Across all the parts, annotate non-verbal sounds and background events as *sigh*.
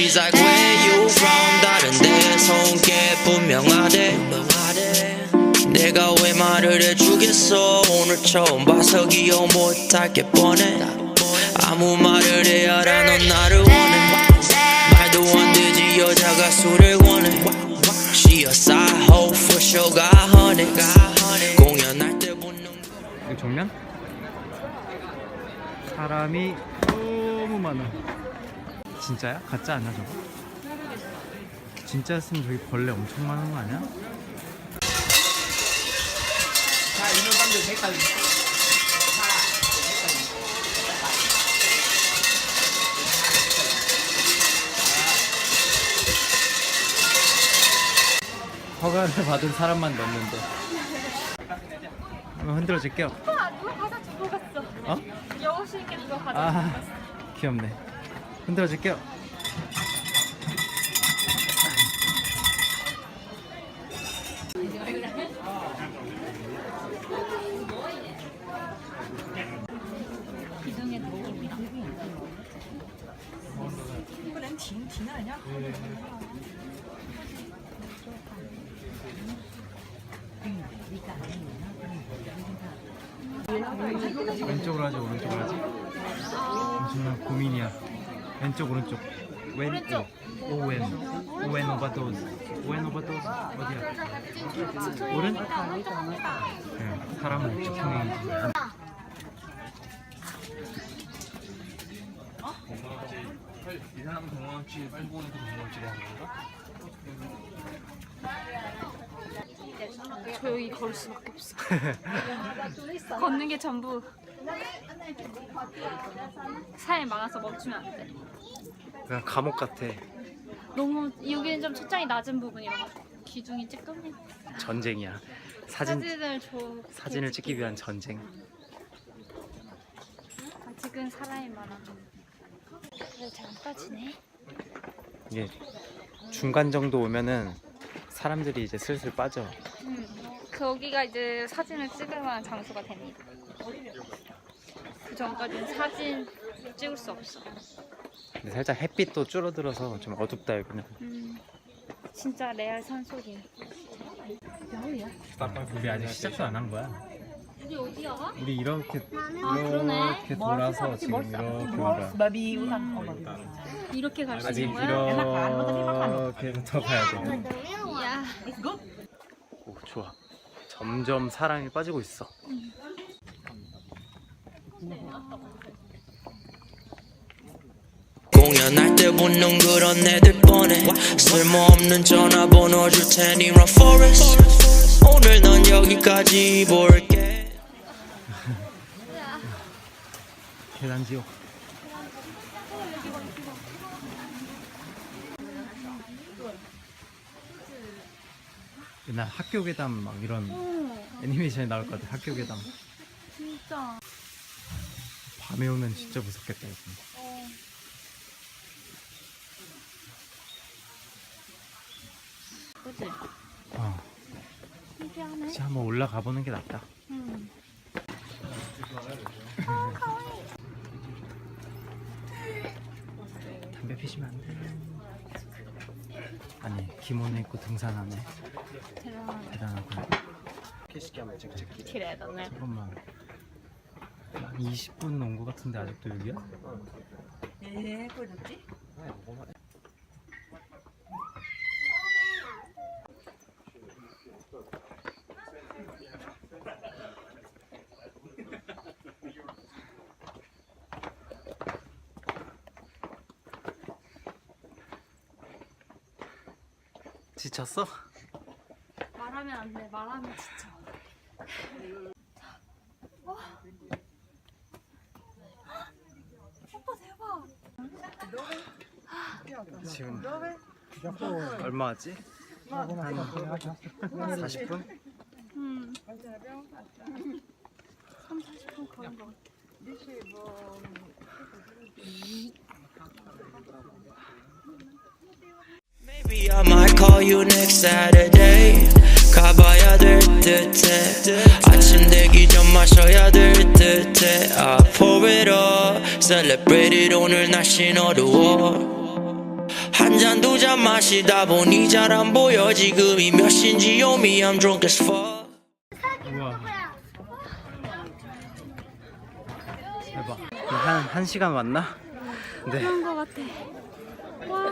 She's like where you from? 다른 데에서 온게 분명하대. 내가 왜 말을 해주겠어? 오늘 처음 봐서 기억 못할 게 뻔해. 아무 말을 해야 넌 나를 원해. 말도 안 되지. 여자가 술을 원해. She a side hoe for sure. got honey. 공연할 때 여기 정면? 사람이 너무 많아. 진짜야? 가짜 아니야 저거? 진짜였으면 저기 벌레 엄청 많은 거 아니야? 허가를 받은 사람만 넣는데. 한번 흔들어 줄게요. 아, 누가 과자 주고 갔어. 어? 여우신께 누가 과자 아 귀엽네 흔들어 줄게요. 왼쪽으로 하지 오른쪽으로 하지 잠시만 고민이야 왼쪽 오른쪽 왼 오른쪽. 오, 오웬 오웬 오바도즈 오웬 오바도즈 어디야 오른? 네, 사람은 우측 평행이지 이 사람 동원치 일본에서 동원치를 하는 건가? 저 여기 걸을 수밖에 없어. 걷는 게 전부 사에 많아서 멈추면 안 돼. 그냥 감옥 같아 너무 여기는 좀 초장이 낮은 부분이라 기둥이 찌끔해. 전쟁이야 사진 사진을 줘. 사진을 찍기 위한 전쟁 아직은 사람이 많아. 그래 잘안 빠지네. 이게 중간 정도 오면은 사람들이 이제 슬슬 빠져 음, 거기가 이제 사진을 찍을 만한 장소가 됩니다. 그 전까지는 사진 찍을 수 없어. 근데 살짝 햇빛도 줄어들어서 좀 어둡다 여기는 음, 진짜 레알 산속임. 우리 아직 시작도 안 한 거야 우리 어디야? 우리 이렇게 아. 이렇게 돌아서 지금 이렇게 온 거야 babi ulang oh 이렇게 갈 수 아직 있는 거야? 이렇게 더 가야 돼. 야, 오 좋아. 점점 사랑이 빠지고 있어. 공연할 때 붙는 그런 애들 뻔해 쓸모없는 전화번호 줄 테니 run forest 오늘 넌 여기까지 볼게 *laughs* 계단 지옥. 옛날 학교 괴담 막 이런 애니메이션에 나올 것 같아. 학교 괴담. 진짜. 밤에 오면 진짜 무섭겠다. 이거. 어. 그치? 어, 신기하네. 진짜 한번 올라가 보는 게 낫다. 음. 담배 피시면 안 돼. 아니 기모노 입고 등산하네. 대단하네. 대단하고. 잠깐만. 한 20분 온 것 같은데 아직도 여기야? kok nanti 지쳤어? 말하면 안 돼. 말하면 진짜. 오빠 대박. 지금 얼마 왔지? 한 40분? 음. 3, 40분 걸은 것 같아. Maybe I might call you next Saturday 가봐야 될 듯해 아침 되기 전 마셔야 될 듯해 I pour it up Celebrate it 오늘 날씨 어두워 잔두 잔 마시다 보니 잘 안 보여 지금이 몇 시인지 요미 I'm drunk as fuck. 대박. 한, 한 시간 왔나? 네. 그런 거 같아. 와,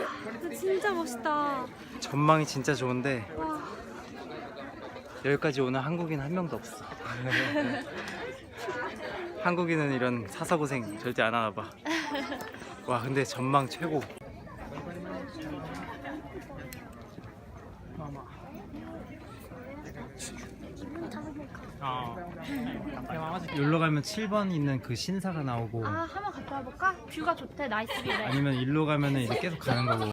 진짜 멋있다. 전망이 진짜 좋은데 와, 여기까지 오는 한국인 한 명도 없어. *laughs* 한국인은 이런 사사고생 절대 안 하나 봐. 와, 근데 전망 최고. 여기로 가면 7번 있는 그 신사가 나오고 아, 한번 갔다 와볼까? 뷰가 좋대, 나이스 뷰네. 아니면 일로 가면은 이제 계속 가는 거고.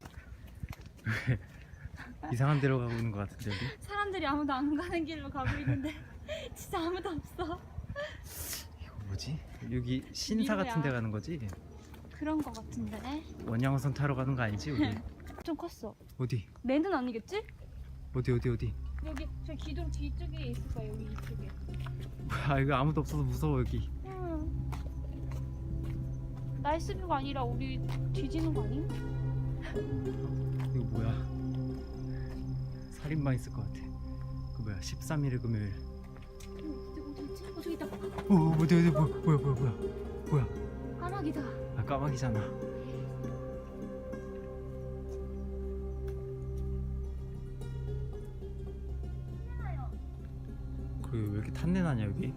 *laughs* 이상한 데로 가고 있는 것 같은데 여기? 사람들이 아무도 안 가는 길로 가고 있는데 *laughs* 진짜 아무도 없어. 이거 뭐지? 여기 신사 같은 데 가는 거지? 그런 거 같은데. 원양어선 타러 가는 거 아니지 여기? *laughs* 좀 컸어. 어디? 맨은 아니겠지? 어디 어디 어디? 여기 저 기둥 뒤쪽에 있을 거야, 여기 이쪽에. 뭐야 이거 아무도 없어서 무서워 여기. 응. 나이스 뷰가 아니라 우리 뒤지는 거 아님? 이거 뭐야? 살인마 있을 것 같아. 그 뭐야? 13일의 금요일. 어, 저기 있다. 어 어디 어디 뭐, 뭐야 뭐야 뭐야 뭐야? 까마귀다. 아 까마귀잖아. 그왜 이렇게 탄내 나냐 여기?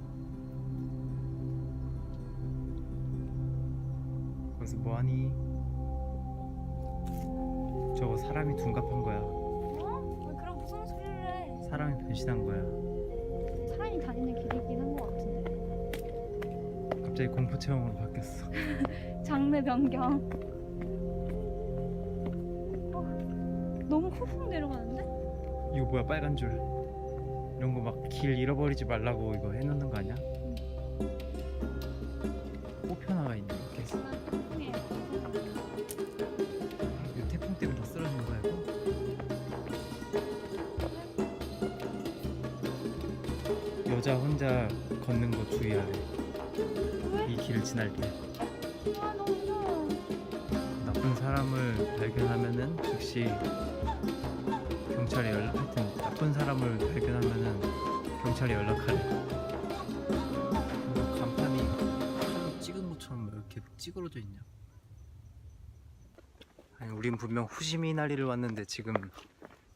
거기서 뭐하니? 저거 사람이 둔갑한 거야. 사람이 변신한 거야. 사람이 다니는 길이긴 한거 같은데. 갑자기 공포 체험으로 바뀌었어. *laughs* 장르 변경. 어, 너무 훅훅 내려가는데? 이거 뭐야 빨간 줄. 이런 거 막 길 잃어버리지 말라고 이거 해놓는 거 아니야? 혼자 걷는 거 주의하래. 이 길을 지날 때. 나쁜 사람을 발견하면은 즉시 경찰에 연락. 하여튼 나쁜 사람을 발견하면은 경찰에 연락하래. 뭔가 간판이 칼로 찍은 것처럼 왜 이렇게 찌그러져 있냐? 아니 우린 분명 후시미 나리를 왔는데 지금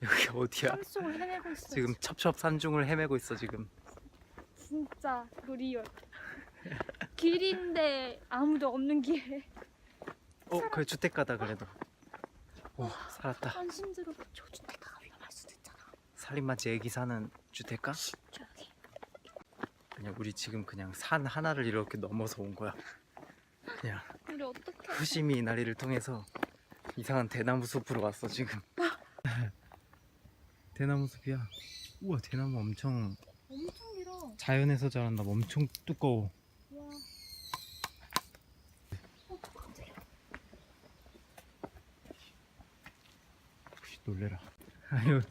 여기 어디야? 지금 첩첩산중을 헤매고 있어 지금. 진짜 도리어. 길인데 아무도 없는 길. 어, 그 주택가다 그래도. 오, 살았다. 안심 들어. 저 주택가가 위험할 수도 있잖아. 살인마치 애기 사는 주택가? 조용히. 그냥 우리 지금 그냥 산 하나를 이렇게 넘어서 온 거야. 그냥 우리 어떻게? 후시미 나리를 통해서 이상한 대나무 숲으로 왔어 지금. *laughs* 대나무 숲이야. 우와 대나무 엄청. 자연에서 자란다. 엄청 두꺼워. 와. 놀래라. *laughs* 아유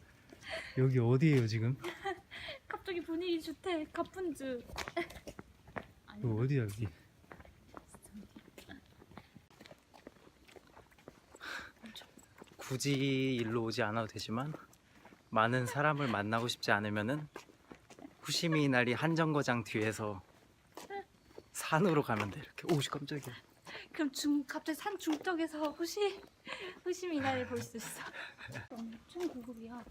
여기 어디예요 지금? *laughs* 갑자기 분위기 주택 가쁜즈. *laughs* 아니, 여기 어디야 여기? 굳이 일로 오지 않아도 되지만 많은 사람을 만나고 싶지 않으면은 후시미 나리 한정거장 뒤에서 산으로 가면 돼 이렇게. 오씨 깜짝이야. 그럼 중 갑자기 산 중턱에서 후시 후시 미나를 볼수 있어. 엄청 고급이야.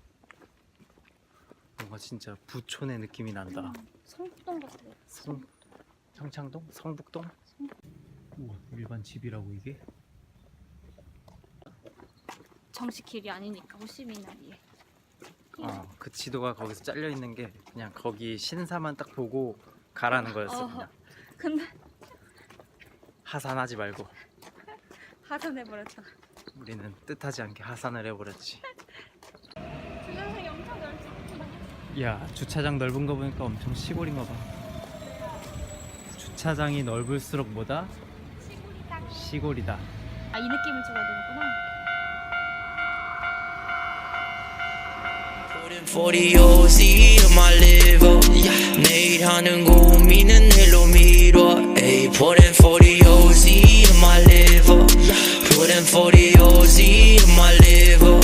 뭔가 진짜 부촌의 느낌이 난다. 음, 성북동 같아. 성 청창동? 성북동? 우와 일반 집이라고 이게? 정식 길이 아니니까 후시 미나리에. 어, 그 지도가 거기서 잘려 있는 게 그냥 거기 신사만 딱 보고 가라는 거였어 그냥. 근데 하산하지 말고 하산해 버렸다. 우리는 뜻하지 않게 하산을 해버렸지. 주차장이 엄청 넓지. 야 주차장 넓은 거 보니까 엄청 시골인가 봐. 주차장이 넓을수록 뭐다? 시골이다. 시골이다. 아 이 느낌을 줘야 되는구나. 40 OZ in my liver. Yeah. 내일 하는 고민은 일로 미뤄 Ay, putting 40 OZ in my liver Putting 40 OZ in my liver.